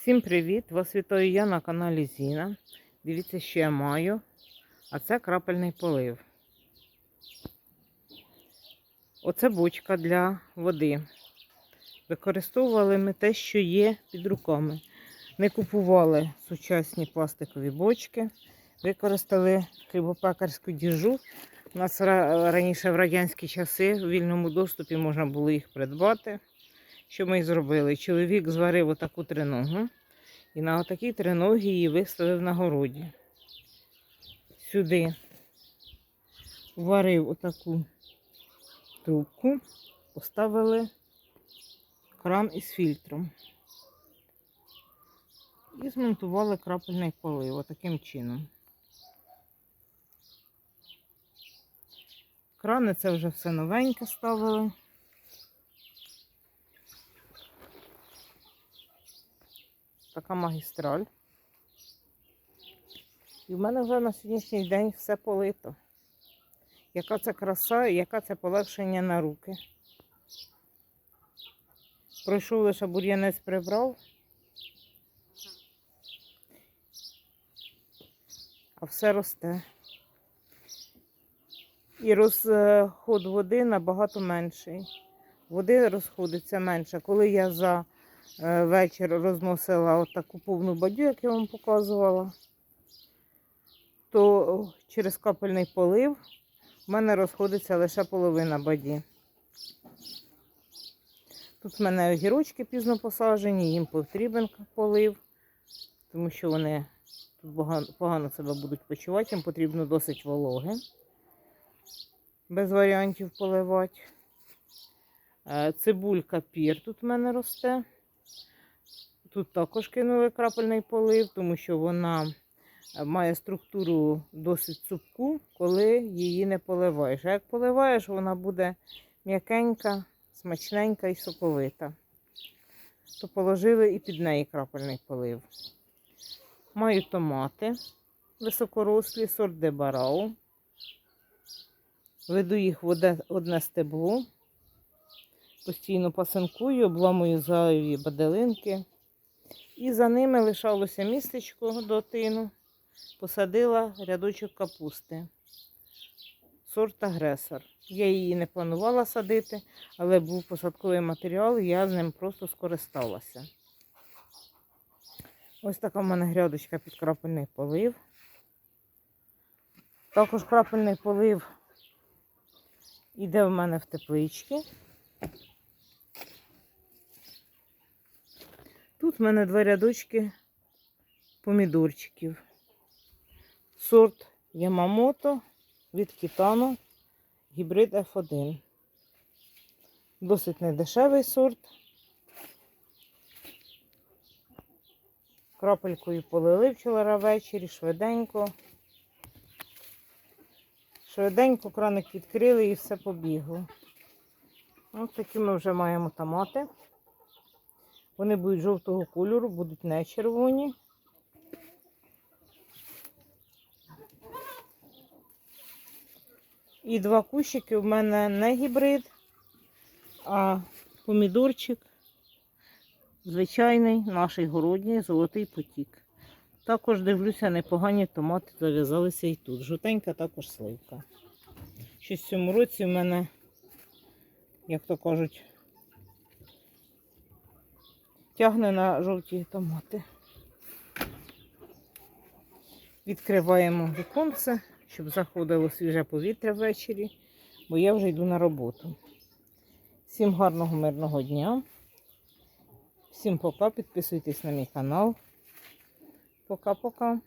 Всім привіт! Вас вітаю я на каналі Зіна. Дивіться, що я маю. А це крапельний полив. Оце бочка для води. Використовували ми те, що є під руками. Не купували сучасні пластикові бочки. Використали хлібопекарську діжу. У нас раніше в радянські часи в вільному доступі можна було їх придбати. Що ми зробили? Чоловік зварив отаку триногу і на отакій триногі її виставив на городі. Сюди варив отаку трубку, поставили кран із фільтром. І змонтували крапельний полив отаким чином. Крани це вже все новеньке ставили. Така магістраль. І в мене вже на сьогоднішній день все полито. Яка це краса і яка це полегшення на руки. Пройшов лише бур'янець прибрав. А все росте. І розход води набагато менший. Води розходиться менше. Коли я за вечір розносила отаку повну бадю, як я вам показувала, то через капельний полив в мене розходиться лише половина баді. Тут в мене огірочки пізно посаджені, їм потрібен полив, тому що вони тут погано, погано себе будуть почувати, їм потрібно досить вологи. Без варіантів поливати. Е, Цибулька пір тут в мене росте. Тут також кинули крапельний полив, тому що вона е, має структуру досить цупку, коли її не поливаєш. А як поливаєш, вона буде м'якенька, смачненька і соковита. То положили і під неї крапельний полив. Маю томати високорослі, сорт дебарау. Веду їх в одне стебло. Постійно пасинкую, обламую зайві баделинки. І за ними лишалося містечко до тину. Посадила рядочок капусти. Сорт агресор. Я її не планувала садити, але був посадковий матеріал, і я з ним просто скористалася. Ось така в мене грядочка під крапельний полив. Також крапельний полив іде в мене в теплички. Тут в мене два рядочки помідорчиків. Сорт Ямамото від Кітано, гібрид F1. Досить недешевий сорт. Крапелькою полили вчора ввечері, швиденько. Швиденько краник відкрили і все побігло. Ось такі ми вже маємо томати. Вони будуть жовтого кольору, будуть не червоні. І два кущики в мене не гібрид, а помідорчик звичайний, наш городній, золотий потік. Також дивлюся, непогані томати зав'язалися і тут. Жовтенька також сливка. Щось в цьому році в мене, як то кажуть, тягне на жовті томати. Відкриваємо віконце, щоб заходило свіже повітря ввечері, бо я вже йду на роботу. Всім гарного мирного дня. Всім пока, підписуйтесь на мій канал. Пока-пока.